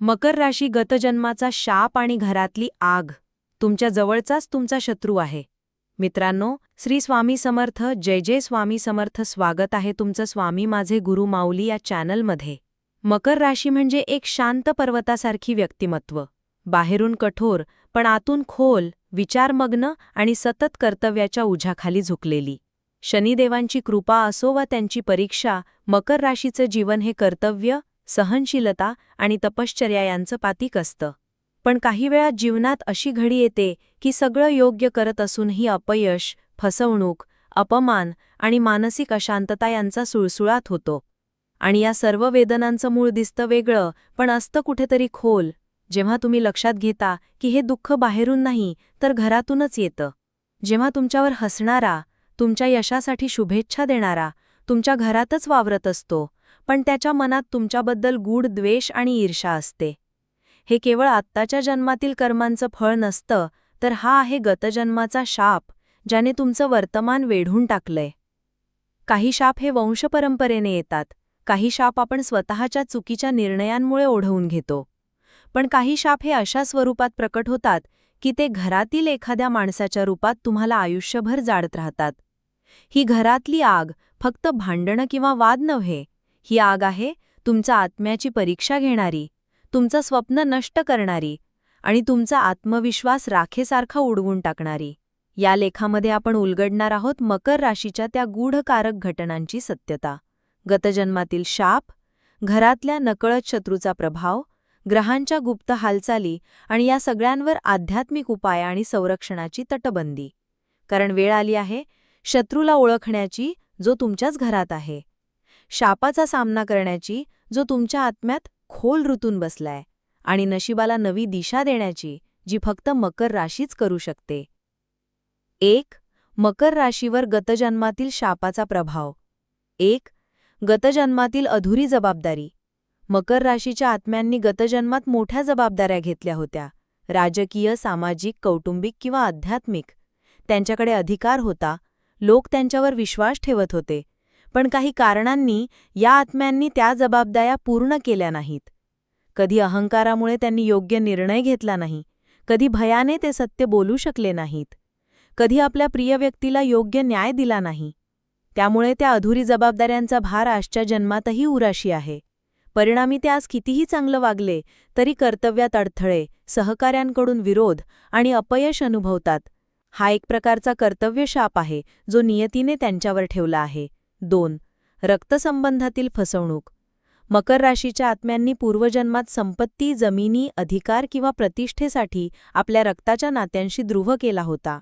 मकर राशी गतजन्माचा शाप आणि घरातली आग. तुमच्या जवळचाच तुमचा शत्रू आहे. मित्रांनो श्री स्वामी समर्थ जय जय स्वामी समर्थ स्वागत आहे तुमचं स्वामी माझे गुरु माऊली या चॅनलमध्ये. मकर राशी म्हणजे एक शांत पर्वतासारखी व्यक्तिमत्व. बाहेरून कठोर पण आतून खोल विचारमग्न आणि सतत कर्तव्याच्या उझ्याखाली झुकलेली. शनिदेवांची कृपा असो वा त्यांची परीक्षा मकर राशीचं जीवन हे कर्तव्य सहनशीलता आणि तपश्चर्या यांचं पातिक असतं. पण काही वेळा जीवनात अशी घडी येते की सगळं योग्य करत असूनही अपयश फसवणूक अपमान आणि मानसिक अशांतता यांचा सुळसुळात होतो. आणि या सर्व वेदनांचं मूळ दिसतं वेगळं पण असतं कुठेतरी खोल. जेव्हा तुम्ही लक्षात घेता की हे दुःख बाहेरून नाही तर घरातूनच येतं. जेव्हा तुमच्यावर हसणारा तुमच्या यशासाठी शुभेच्छा देणारा तुमच्या घरातच वावरत असतो पण त्याच्या मनात तुमच्याबद्दल गूढ द्वेष आणि ईर्षा असते. हे केवळ आत्ताच्या जन्मातील कर्मांचं फळ नसतं तर हा आहे गतजन्माचा शाप ज्याने तुमचं वर्तमान वेढून टाकलंय. काही शाप हे वंशपरंपरेने येतात काही शाप आपण स्वतःच्या चुकीच्या निर्णयांमुळे ओढवून घेतो. पण काही शाप हे अशा स्वरूपात प्रकट होतात की ते घरातील एखाद्या माणसाच्या रूपात तुम्हाला आयुष्यभर जाडत राहतात. ही घरातली आग फक्त भांडणं किंवा वाद नव्हे ही आग आहे तुमच्या आत्म्याची परीक्षा घेणारी तुमचं स्वप्न नष्ट करणारी आणि तुमचा आत्मविश्वास राखेसारखा उडवून टाकणारी. या लेखामध्ये आपण उलगडणार आहोत मकर राशीच्या त्या गूढकारक घटनांची सत्यता. गतजन्मातील शाप घरातल्या नकळत शत्रूचा प्रभाव ग्रहांच्या गुप्त हालचाली आणि या सगळ्यांवर आध्यात्मिक उपाय आणि संरक्षणाची तटबंदी. कारण वेळ आली आहे शत्रूला ओळखण्याची जो तुमच्याच घरात आहे. शापाचा सामना करण्याची जो तुमच्या आत्म्यात खोल ऋतून बसलाय आणि नशिबाला नवी दिशा देण्याची जी फक्त मकर राशीच करू शकते. एक मकर राशीवर गतजन्मातील शापाचा प्रभाव. एक गतजन्मातील अधुरी जबाबदारी. मकर राशीच्या आत्म्यांनी गतजन्मात मोठ्या जबाबदाऱ्या घेतल्या होत्या. राजकीय सामाजिक कौटुंबिक किंवा आध्यात्मिक. त्यांच्याकडे अधिकार होता. लोक त्यांच्यावर विश्वास ठेवत होते. पण काही कारणांनी या आत्म्यांनी त्या जबाबदाऱ्या पूर्ण केल्या नाहीत. कधी अहंकारामुळे त्यांनी योग्य निर्णय घेतला नाही कधी भयाने ते सत्य बोलू शकले नाहीत कधी आपल्या प्रिय व्यक्तीला योग्य न्याय दिला नाही. त्यामुळे त्या अधुरी जबाबदाऱ्यांचा भार आजच्या जन्मातही उराशी आहे. परिणामी ते आज कितीही चांगलं वागले तरी कर्तव्यात अडथळे सहकाऱ्यांकडून विरोध आणि अपयश अनुभवतात. हा एक प्रकारचा कर्तव्यशाप आहे जो नियतीने त्यांच्यावर ठेवला आहे. दोन. रक्तसंबंधातील फसवणूक. मकर राशीच्या आत्म्यांनी पूर्वजन्मात संपत्ती जमिनी अधिकार किंवा प्रतिष्ठेसाठी आपल्या रक्ताच्या नात्यांशी ध्रुव केला होता.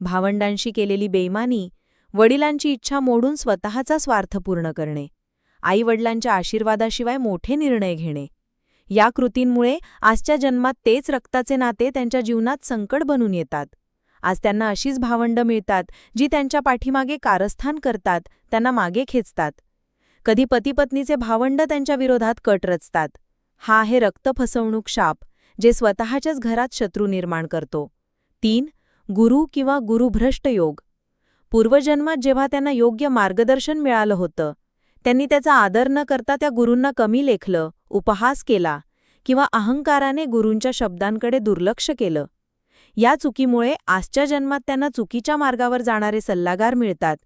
भावंडांशी केलेली बेईमानी वडिलांची इच्छा मोडून स्वतःचा स्वार्थ पूर्ण करणे. आईवडिलांच्या आशीर्वादाशिवाय मोठे निर्णय घेणे. या कृतींमुळे आजच्या जन्मात तेच रक्ताचे नाते त्यांच्या जीवनात संकट बनून येतात. आज त्यांना अशीच भावंडं मिळतात जी त्यांच्या पाठीमागे कारस्थान करतात त्यांना मागे खेचतात. कधी पतीपत्नीचे भावंड त्यांच्या विरोधात कट रचतात. हा आहे रक्त फसवणूक शाप जे स्वतःच्याच घरात शत्रू निर्माण करतो. तीन गुरु किंवा गुरुभ्रष्ट योग. पूर्वजन्मात जेव्हा त्यांना योग्य मार्गदर्शन मिळालं होतं त्यांनी त्याचा आदर न करता त्या गुरूंना कमी लेखलं उपहास केला किंवा अहंकाराने गुरूंच्या शब्दांकडे दुर्लक्ष केलं. या चुकीमुळे आजच्या जन्मात त्यांना चुकीच्या मार्गावर जाणारे सल्लागार मिळतात.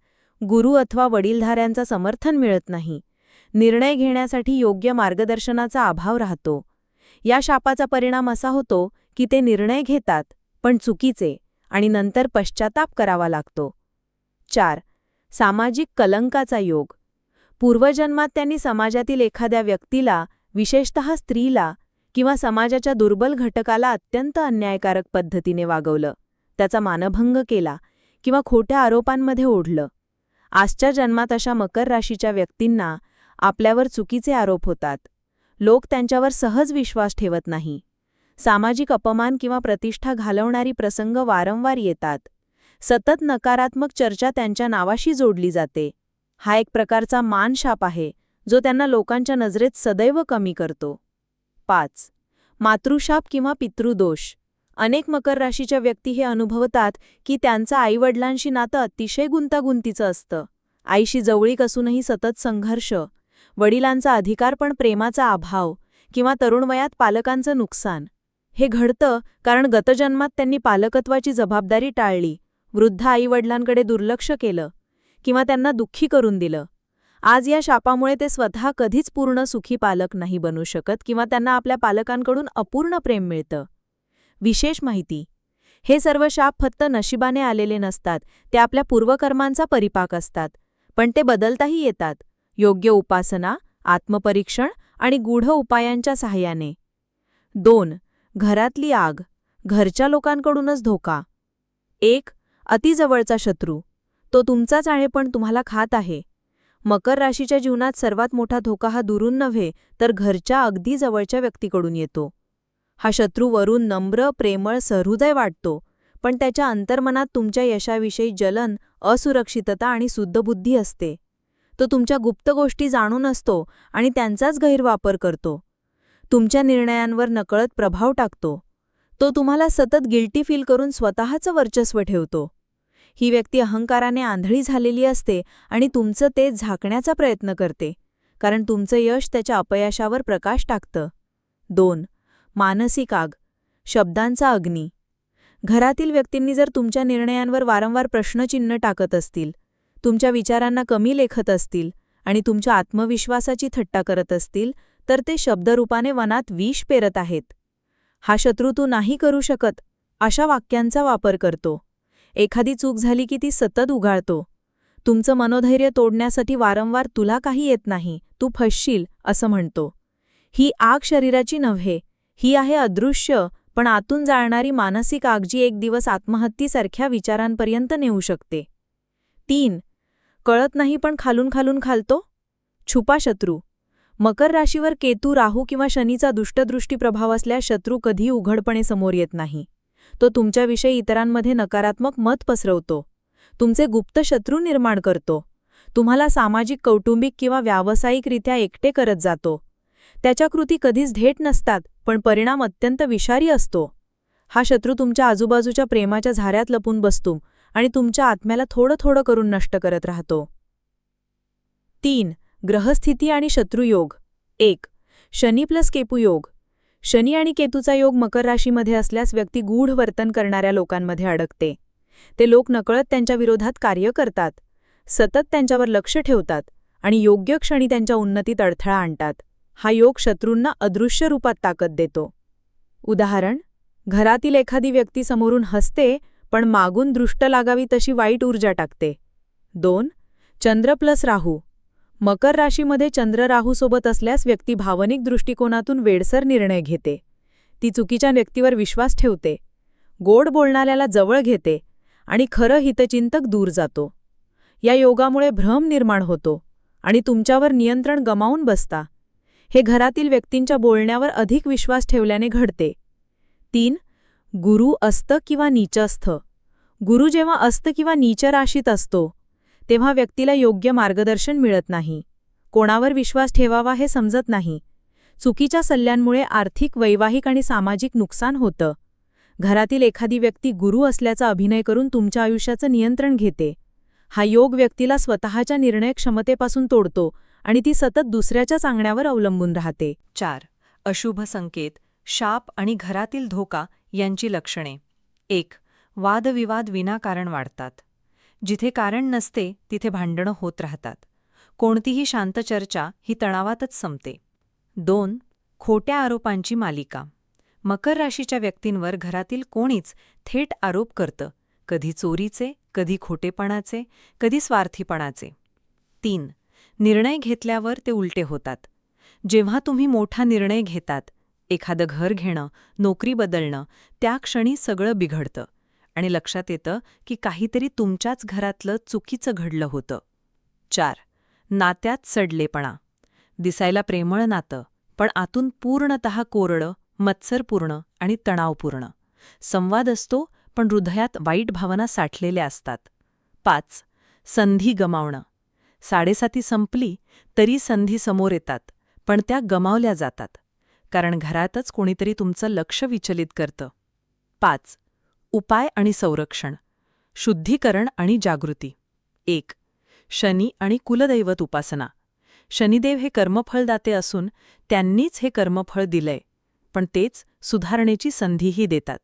गुरु अथवा वडीलधाऱ्यांचा समर्थन मिळत नाही. निर्णय घेण्यासाठी योग्य मार्गदर्शनाचा अभाव राहतो. या शापाचा परिणाम असा होतो की ते निर्णय घेतात पण चुकीचे आणि नंतर पश्चाताप करावा लागतो. चार. सामाजिक कलंकाचा योग. पूर्वजन्मात त्यांनी समाजातील एखाद्या व्यक्तीला विशेषतः स्त्रीला किंवा समाजाच्या दुर्बल घटकाला अत्यंत अन्यायकारक पद्धतीने वागवलं त्याचा मानभंग केला किंवा खोट्या आरोपांमध्ये ओढलं. आजच्या जन्मात अशा मकर राशीच्या व्यक्तींना आपल्यावर चुकीचे आरोप होतात. लोक त्यांच्यावर सहज विश्वास ठेवत नाही. सामाजिक अपमान किंवा प्रतिष्ठा घालवणारी प्रसंग वारंवार येतात. सतत नकारात्मक चर्चा त्यांच्या नावाशी जोडली जाते. हा एक प्रकारचा मानशाप आहे जो त्यांना लोकांच्या नजरेत सदैव कमी करतो. पाच. मातृशाप किंवा पितृदोष. अनेक मकर राशीच्या व्यक्ती हे अनुभवतात की त्यांचं आईवडिलांशी नातं अतिशय गुंतागुंतीचं असतं. आईशी जवळीक असूनही सतत संघर्ष वडिलांचा अधिकार पण प्रेमाचा अभाव किंवा तरुण वयात पालकांचं नुकसान. हे घडतं कारण गतजन्मात त्यांनी पालकत्वाची जबाबदारी टाळली वृद्ध आईवडिलांकडे दुर्लक्ष केलं किंवा त्यांना दुःखी करून दिलं. आज या शापामुळे ते स्वतः कधीच पूर्ण सुखी पालक नाही बनू शकत किंवा त्यांना आपल्या पालकांकडून अपूर्ण प्रेम मिळतं. विशेष माहिती. हे सर्व शाप फक्त नशिबाने आलेले नसतात ते आपल्या पूर्वकर्मांचा परिपाक असतात. पण ते बदलताही येतात. योग्य उपासना आत्मपरीक्षण आणि गूढ उपायांच्या सहाय्याने. दोन. घरातली आग. घरच्या लोकांकडूनच धोका. एक. अतिजवळचा शत्रू. तो तुमचाच आहे पण तुम्हाला खात आहे. मकर राशीच्या जीवनात सर्वात मोठा धोका हा दुरून नव्हे तर घरच्या अगदी जवळच्या व्यक्तीकडून येतो. हा शत्रू वरून नम्र प्रेमळ सहृदय वाटतो पण त्याच्या अंतर्मनात तुमच्या यशाविषयी जलन असुरक्षितता आणि शुद्धबुद्धी असते. तो तुमच्या गुप्त गोष्टी जाणून असतो आणि त्यांचाच गैरवापर करतो. तुमच्या निर्णयांवर नकळत प्रभाव टाकतो. तो तुम्हाला सतत गिल्टी फील करून स्वतःचं वर्चस्व ठेवतो. ही व्यक्ती अहंकाराने आंधळी झालेली असते आणि तुमचं ते झाकण्याचा प्रयत्न करते कारण तुमचं यश त्याच्या अपयशावर प्रकाश टाकतं. दोन मानसिक आग शब्दांचा अग्नी. घरातील व्यक्तींनी जर तुमच्या निर्णयांवर वारंवार प्रश्नचिन्ह टाकत असतील तुमच्या विचारांना कमी लेखत असतील आणि तुमच्या आत्मविश्वासाची थट्टा करत असतील तर ते शब्दरूपाने वनात विष पेरत आहेत. हा शत्रू तू नाही करू शकत अशा वाक्यांचा वापर करतो. एखादी चूक झाली की ती सतत उगाळतो. तुमचं मनोधैर्य तोडण्यासाठी वारंवार तुला काही येत नाही तू फसशील असं म्हणतो. ही आग शरीराची नव्हे ही आहे अदृश्य पण आतून जाळणारी मानसिक आग जी एक दिवस आत्महत्येसारख्या विचारांपर्यंत नेऊ शकते. तीन कळत नाही पण खालून खालून खालतो? छुपा शत्रू. मकर राशीवर केतू राहू किंवा शनीचा दुष्टदृष्टी प्रभाव असल्यास शत्रू कधी उघडपणे समोर येत नाही. तो तुमच्याविषयी इतरांमध्ये नकारात्मक मत पसरवतो. तुमचे गुप्त शत्रू निर्माण करतो. तुम्हाला सामाजिक कौटुंबिक किंवा व्यावसायिकरित्या एकटे करत जातो. त्याच्या कृती कधीच धेट नसतात पण परिणाम अत्यंत विषारी असतो. हा शत्रू तुमच्या आजूबाजूच्या प्रेमाच्या झाऱ्यात लपून बसतो आणि तुमच्या आत्म्याला थोडं थोडं करून नष्ट करत राहतो. तीन ग्रहस्थिती आणि शत्रुयोग. एक शनी प्लस केपूयोग शनी आणि केतूचा योग मकर राशीमध्ये असल्यास व्यक्ती गूढ वर्तन करणाऱ्या लोकांमध्ये अडकते. ते लोक नकळत त्यांच्या विरोधात कार्य करतात. सतत त्यांच्यावर लक्ष ठेवतात आणि योग्य क्षणी त्यांच्या उन्नतीत अडथळा आणतात. हा योग शत्रूंना अदृश्य रूपात ताकद देतो. उदाहरण घरातील एखादी व्यक्ती समोरून हसते पण मागून दृष्ट लागावी तशी वाईट ऊर्जा टाकते. दोन चंद्र प्लस राहू. मकर राशीमध्ये चंद्र राहूसोबत असल्यास व्यक्ती भावनिक दृष्टिकोनातून वेडसर निर्णय घेते. ती चुकीच्या व्यक्तीवर विश्वास ठेवते. गोड बोलणाऱ्याला जवळ घेते आणि खरं हितचिंतक दूर जातो. या योगामुळे भ्रम निर्माण होतो आणि तुमच्यावर नियंत्रण गमावून बसता. हे घरातील व्यक्तींच्या बोलण्यावर अधिक विश्वास ठेवल्याने घडते. तीन गुरु अस्त किंवा नीचस्थ गुरु जेव्हा अस्त किंवा नीच राशीत असतो तेव्हा व्यक्तीला योग्य मार्गदर्शन मिळत नाही. कोणावर विश्वास ठेवावा हे समजत नाही. चुकीच्या सल्ल्यांमुळे आर्थिक वैवाहिक आणि सामाजिक नुकसान होतं. घरातील एखादी व्यक्ती गुरु असल्याचा अभिनय करून तुमच्या आयुष्याचं नियंत्रण घेते. हा योग व्यक्तीला स्वतःच्या निर्णय क्षमतेपासून तोडतो आणि ती सतत दुसऱ्याच्या सांगण्यावर अवलंबून राहते. चार. अशुभ संकेत शाप आणि घरातील धोका यांची लक्षणे. एक. वादविवाद विनाकारण वाढतात. जिथे कारण नसते तिथे भांडणं होत राहतात. कोणतीही शांत चर्चा ही तणावातच संपते. दोन खोट्या आरोपांची मालिका. मकर राशीच्या व्यक्तींवर घरातील कोणीच थेट आरोप करतं. कधी चोरीचे कधी खोटेपणाचे कधी स्वार्थीपणाचे. तीन निर्णय घेतल्यावर ते उलटे होतात. जेव्हा तुम्ही मोठा निर्णय घेतात एखादं घर घेणं नोकरी बदलणं त्या क्षणी सगळं बिघडतं. आणि लक्षात येतं की काहीतरी तुमच्याच घरातलं चुकीचं घडलं होतं. चार नात्यात सडलेपणा. दिसायला प्रेमळ नातं पण आतून पूर्णतः कोरडं मत्सरपूर्ण आणि तणावपूर्ण. संवाद असतो पण हृदयात वाईट भावना साठलेल्या असतात. पाच संधी गमावणं. साडेसाती संपली तरी संधी समोर येतात पण त्या गमावल्या जातात. कारण घरातच कोणीतरी तुमचं लक्ष विचलित करतं. पाच उपाय आणि संरक्षण शुद्धीकरण आणि जागृती. एक शनी आणि कुलदैवत उपासना. शनिदेव हे कर्मफळदाते असून त्यांनीच हे कर्मफळ दिलंय पण तेच सुधारणेची संधीही देतात.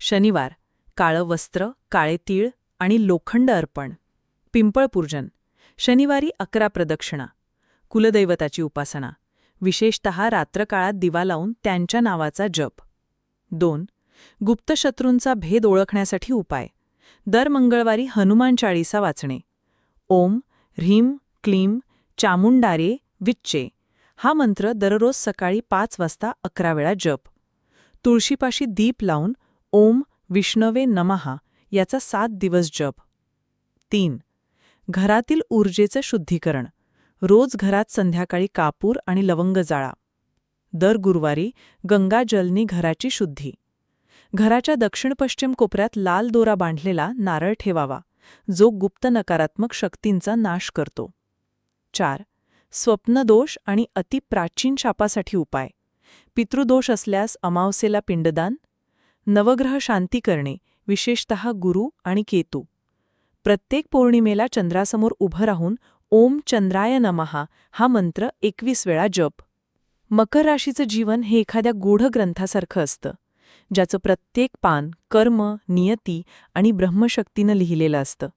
शनिवार काळं वस्त्र काळे तीळ आणि लोखंड अर्पण. पिंपळपूर्जन शनिवारी अकरा प्रदक्षिणा. कुलदैवताची उपासना. विशेषत रात्रकाळात दिवा लावून त्यांच्या नावाचा जप. दोन गुप्तशत्रूंचा भेद ओळखण्यासाठी उपाय. दर मंगळवारी हनुमान चाळीसा वाचणे. ओम ह्रीम क्लीम चामुंडारे विच्चे. हा मंत्र दररोज सकाळी पाच वाजता अकरा वेळा जप. तुळशीपाशी दीप लावून ओम विष्णवे नमहा याचा सात दिवस जप. तीन. घरातील ऊर्जेचं शुद्धीकरण. रोज घरात संध्याकाळी कापूर आणि लवंग जाळा. दर गुरुवारी गंगाजलनी घराची शुद्धी. घराच्या दक्षिण पश्चिम कोपऱ्यात लाल दोरा बांधलेला नारळ ठेवावा. जो गुप्त नकारात्मक शक्तींचा नाश करतो. चार. स्वप्नदोष आणि अतिप्राचीन शापासाठी उपाय. पितृदोष असल्यास अमावसेला पिंडदान. नवग्रह शांती करणे विशेषत गुरु आणि केतू. प्रत्येक पौर्णिमेला चंद्रासमोर उभं राहून ओम चंद्राय नमहा हा मंत्र एकवीस वेळा जप. मकर राशीचं जीवन हे एखाद्या गूढ ग्रंथासारखं असतं. ज्याचं प्रत्येक पान कर्म नियती आणि ब्रह्मशक्तीनं लिहिलेलं असतं.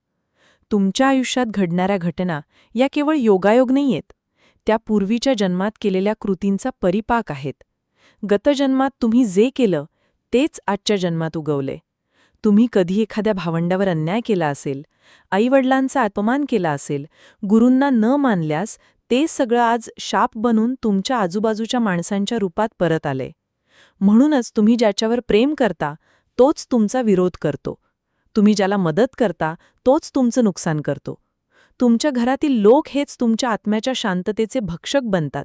तुमच्या आयुष्यात घडणाऱ्या घटना या केवळ योगायोग नाहीयेत. त्या पूर्वीच्या जन्मात केलेल्या कृतींचा परिपाक आहेत. गतजन्मात तुम्ही जे केलं तेच आजच्या जन्मात उगवले तुम्ही कधी एखाद्या भावंडावर अन्याय केला असेल आईवडिलांचा अपमान केला असेल गुरूंना न मानल्यास ते सगळं आज शाप बनून तुमच्या आजूबाजूच्या माणसांच्या रूपात परत आले म्हणूनच तुम्ही ज्याच्यावर प्रेम करता तोच तुमचा विरोध करतो. तुम्ही ज्याला मदत करता तोच तुमचं नुकसान करतो. तुमच्या घरातील लोक हेच तुमच्या आत्म्याच्या शांततेचे भक्षक बनतात.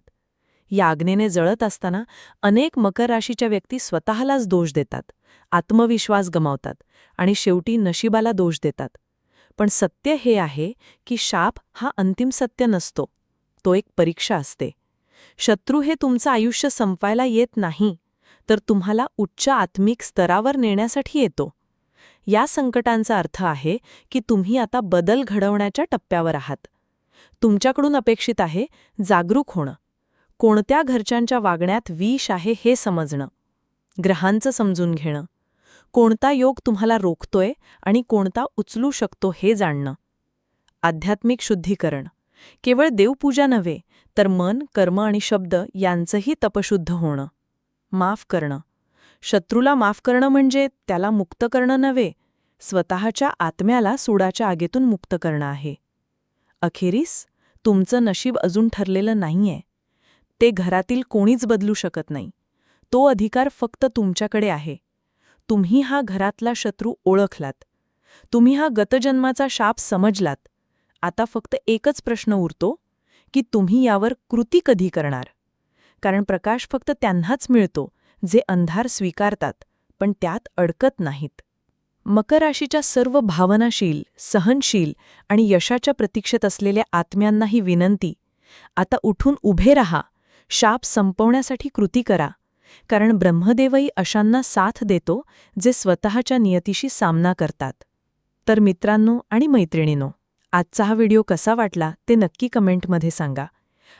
या आग्नेने जळत असताना अनेक मकर राशीच्या व्यक्ती स्वतःलाच दोष देतात आत्मविश्वास गमावतात आणि शेवटी नशिबाला दोष देतात. पण सत्य हे आहे की शाप हा अंतिम सत्य नसतो तो एक परीक्षा असते. शत्रू हे तुमचं आयुष्य संपवायला येत नाही. तर तुम्हाला उच्च आत्मिक स्तरावर नेण्यासाठी येतो. या संकटांचा अर्थ आहे की तुम्ही आता बदल घडवण्याच्या टप्प्यावर आहात. तुमच्याकडून अपेक्षित आहे जागरूक होणं. कोणत्या घरच्यांच्या वागण्यात विष आहे हे समजणं. ग्रहांचं समजून घेणं. कोणता योग तुम्हाला रोखतोय आणि कोणता उचलू शकतो हे जाणणं. आध्यात्मिक शुद्धीकरण. केवळ देवपूजा नव्हे तर मन कर्म आणि शब्द यांचंही तपशुद्ध होणं. माफ करणं. शत्रूला माफ करणं म्हणजे त्याला मुक्त करणं नव्हे स्वतःच्या आत्म्याला सुडाच्या आगेतून मुक्त करणं आहे. अखेरीस तुमचं नशीब अजून ठरलेलं नाहीये. ते घरातील कोणीच बदलू शकत नाही. तो अधिकार फक्त तुमच्याकडे आहे. तुम्ही हा घरातला शत्रू ओळखलात. तुम्ही हा गतजन्माचा शाप समजलात. आता फक्त एकच प्रश्न उरतो की तुम्ही यावर कृती कधी करणार? कारण प्रकाश फक्त त्यांनाच मिळतो जे अंधार स्वीकारतात पण त्यात अडकत नाहीत. मकर राशीच्या सर्व भावनाशील सहनशील आणि यशाच्या प्रतीक्षेत असलेल्या आत्म्यांना ही विनंती आता उठून उभे रहा शाप संपवण्यासाठी कृती करा कारण ब्रह्मदेवही अशांना साथ देतो जे स्वतःच्या नियतीशी सामना करतात. तर मित्रांनो आणि मैत्रिणींनो आजचा हा व्हिडिओ कसा वाटला ते नक्की कमेंटमध्ये सांगा.